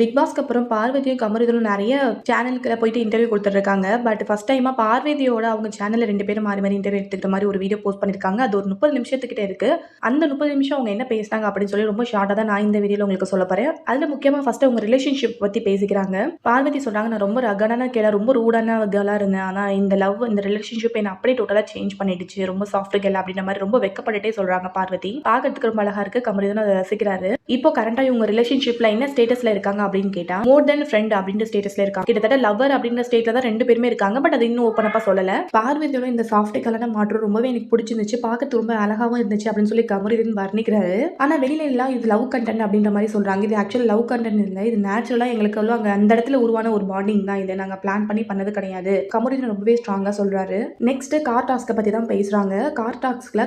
Big பாஸ்க்கு அப்புறம் பார்வதியும் கமருதலும் நிறைய சேனலுக்கு போயிட்டு இன்டர்வியூ கொடுத்துருக்காங்க பட் ஃபர்ஸ்ட் டைமா பார்வதியோட அவங்க சேனல்ல ரெண்டு பேரும் மாறி மாறி இன்டர்வியூ எடுத்துக்கிற மாதிரி ஒரு வீடியோ போஸ்ட் பண்ணிருக்காங்க அது ஒரு முப்பது நிமிஷத்துக்கிட்ட இருக்கு. அந்த முப்பது நிமிஷம் அவங்க என்ன பேசினாங்க அப்படின்னு சொல்லி ரொம்ப ஷார்ட்டாக தான் நான் இந்த வீடியோல உங்களுக்கு சொல்ல போறேன். அதுல முக்கியமா ஃபர்ஸ்ட் அவங்க ரிலேஷன்ஷிப் பத்தி பேசிக்கிறாங்க. பார்வதி சொல்றாங்க நான் ரொம்ப ரகடான கேள ரொம்ப ரூடான கேர்ளா இருந்தேன். ஆனா இந்த லவ் இந்த ரிலேஷன்ஷிப் என்ன அப்படியே டோட்டலா சேஞ்ச் பண்ணிடுச்சு. ரொம்ப சாஃப்ட் கேள் அப்படின்ற மாதிரி ரொம்ப வெக்கப்பட்டுட்டே சொல்றாங்க பார்வதி. பார்க்கறதுக்கு ரொம்ப அழகா இருக்கு. கமருதன் அதை ரசிக்கிறாரு. இப்போ கரண்டா இவங்க ரிலேஷன்ஷிப்ல என்ன ஸ்டேட்டஸ்ல இருக்காங்க அப்படின்னு கேட்டா மோர் தென் ஃப்ரெண்ட் அப்படின்ற ஸ்டேட்டஸ்ல இருக்காங்க. கிட்டத்தட்ட லவர் அப்படின்ற ஸ்டேட்ல தான் ரெண்டு பேருமே இருக்காங்க. பட் அது இன்னும் ஓப்பன் அப்பா சொல்லல. பார்வதியோட இந்த சாஃப்ட் கலரான மாற்றம் ரொம்பவே எனக்கு பிடிச்சிருந்துச்சு. பார்க்கறது ரொம்ப அழகாவும் இருந்துச்சு அப்படின்னு சொல்லி கமரிதன் வர்ணிக்கிறாரு. ஆனா வெளியில எல்லாம் இது லவ் கண்டென்ட் அப்படின்ற மாதிரி சொல்றாங்க. இது ஆக்சுவலி லவ் கண்டென்ட் இல்லை. இது நேச்சுரலா எங்களுக்கு எல்லாம் அங்க அந்த இடத்துல உருவான ஒரு பாண்டிங் தான். இதை நாங்க பிளான் பண்ணி பண்ணது கிடையாது. கமருதன் ரொம்பவே ஸ்ட்ராங்கா சொல்றாரு. நெக்ஸ்ட் கார் டாஸ்க்கை பத்தி தான் பேசுறாங்க. கார் டாஸ்க்ல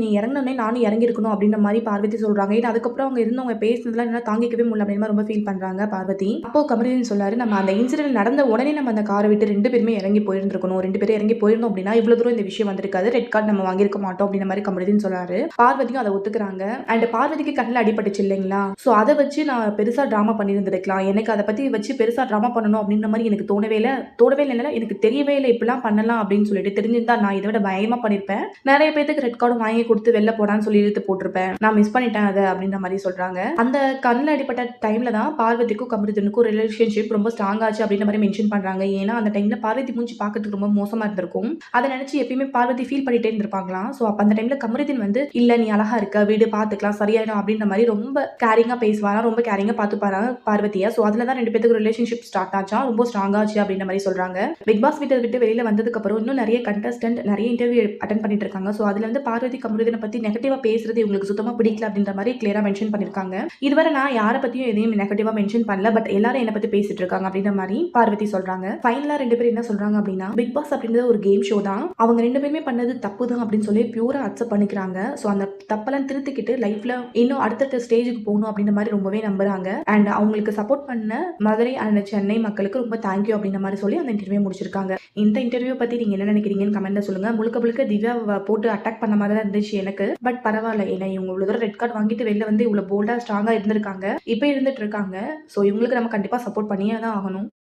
நீ இறங்கினே நானும் இறங்கி இருக்கணும் அப்படின்ற மாதிரி பார்வதி சொல்றாங்க. ஏன்னா அதுக்கப்புறம் அவங்க இருந்தவங்க பேசுனதுலாம் என்ன தாங்கிக்கவே முடியல அப்படின்னு ரொம்ப ஃபீல் பண்றாங்க. பார்வதி. அப்போ கமருதீன் சொல்லாரு நம்ம அந்த இன்சிடென்ட் நடந்த உடனே நம்ம அந்த காரை விட்டு ரெண்டு பேருமே இறங்கி போயிருந்திருக்கணும். ரெண்டு பேரும் இறங்கி போயிருந்தோம் அப்படின்னா இவ்வளோ தூரம் இந்த விஷயம் வந்திருக்காது. ரெட் கார்டு நம்ம வாங்கியிருக்க மாட்டோம் அப்படின்ற மாதிரி கமருதீன் சொன்னார் பார்வதியும் அதை ஒத்துக்கிறாங்க. அண்ட் பார்வதிக்கு கண்ணில் அடிபட்டுச்சு இல்லைங்களா? ஸோ அதை வச்சு நான் பெருசாக ட்ராமா பண்ணியிருந்திருக்கலாம். எனக்கு அதை பற்றி வச்சு பெருசாக ட்ராமா பண்ணணும் அப்படின்ற மாதிரி எனக்கு தோணவே இல்லை. தோணவே இல்லை எனக்கு தெரியவே இல்லை. இப்படிலாம் பண்ணலாம் அப்படின்னு சொல்லிட்டு தெரிஞ்சிருந்தா நான் இதை விட பயமாக பண்ணியிருப்பேன். நிறைய பேத்துக்கு ரெட் கார்டு வாங்கி கொடுத்து வெளில போடான்னு சொல்லி இழுத்து போட்டிருப்பேன். நான் மிஸ் பண்ணிட்டேன் அதை அப்படின்ற மாதிரி சொல்கிறாங்க அந்த கண்ணில் அடிப்பட்ட டைமில் தான் பார்வதிக்கும் கமருதனுக்கும் ரிலேஷன்ஷிப் ரொம்ப ஸ்ட்ராங் ஆச்சு அப்படின்ற மாதிரி மென்ஷன் பண்றாங்க. ஏன்னா அந்த டைம்ல பார்வதி மூஞ்சி பார்க்கறதுக்கு ரொம்ப மோசமா இருந்திருக்கும். அதை நினைச்சு எப்பயுமே பார்வதி ஃபீல் பண்ணிட்டே இருந்திருப்பாங்களாம். ஸோ அப்போ அந்த டைம்ல கமருதீன் வந்து இல்ல நீ அழகா இருக்க வீடு பார்த்துக்கலாம் சரியாயிடும் அப்படின்ற மாதிரி ரொம்ப கேரிங்கா பேசுவாரா ரொம்ப கேரிங்கா பார்த்துப்பாரா பார்வதியா. ஸோ அதுல தான் ரெண்டு பேத்துக்கு ரிலேஷன்ஷிப் ஸ்டார்ட் ஆச்சா ரொம்ப ஸ்ட்ராங் ஆச்சு அப்படின்ற மாதிரி சொல்றாங்க. பிக் பாஸ் வீட்டை விட்டு வெளியில வந்ததுக்கு அப்புறம் இன்னும் நிறைய கண்டஸ்டன்ட் நிறைய இன்டர்வியூ அட்டன் பண்ணிட்டு இருக்காங்க. ஸோ அதுல இருந்து பார்வதி கமருதனை பத்தி நெகட்டிவா பேசுறது இவங்களுக்கு சுத்தமா பிடிக்கல அப்படின்ற மாதிரி கிளியரா மென்ஷன் பண்ணிருக்காங்க. இதுவரை நான் யாரை பத்தியும் எதையும் நெகட்டிவா மென்ஷன் பண்ணல பட் எல்லாரும் என்ன பத்தி பேசிட்டு இருக்காங்க அப்படின்ற மாதிரி பார்வதி சொல்றாங்க. ஃபைனலா ரெண்டு பேரும் என்ன சொல்றாங்க அப்படின்னா பிக் பாஸ் அப்படின்றது ஒரு கேம் ஷோ தான். அவங்க ரெண்டு பேருமே பண்ணது தப்பு தான் அப்படின்னு சொல்லி பியூரா அக்செப்ட் பண்ணிக்கிறாங்க. ஸோ அந்த தப்பெல்லாம் திருத்திக்கிட்டு லைஃப்ல இன்னும் அடுத்தடுத்த ஸ்டேஜுக்கு போகணும் அப்படின்ற மாதிரி ரொம்பவே நம்புறாங்க. அண்ட் அவங்களுக்கு சப்போர்ட் பண்ண மதுரை அண்ட் சென்னை மக்களுக்கு ரொம்ப தேங்க்யூ அப்படின்ற மாதிரி சொல்லி அந்த இன்டர்வியூ முடிச்சிருக்காங்க. இந்த இன்டர்வியூ பத்தி நீங்க என்ன நினைக்கிறீங்கன்னு கமெண்ட்ல சொல்லுங்க. முழுக்க முழுக்க திவ்யா போட்டு அட்டாக் பண்ண மாதிரி தான் இருந்துச்சு எனக்கு. பட் பரவாயில்ல. ஏன்னா இவங்க இவ்வளவு தூரம் ரெட் கார்டு வாங்கிட்டு வெளில வந்து இவ்வளவு போல்டா ஸ்ட்ராங்கா இருந்திருக்காங்க. இப்போ இருந்துட்டு இருக்காங்க. ஸோ இவங்களுக்கு நம்ம கண்டிப்பாக சப்போர்ட் பண்ணியே தான் ஆகணும்.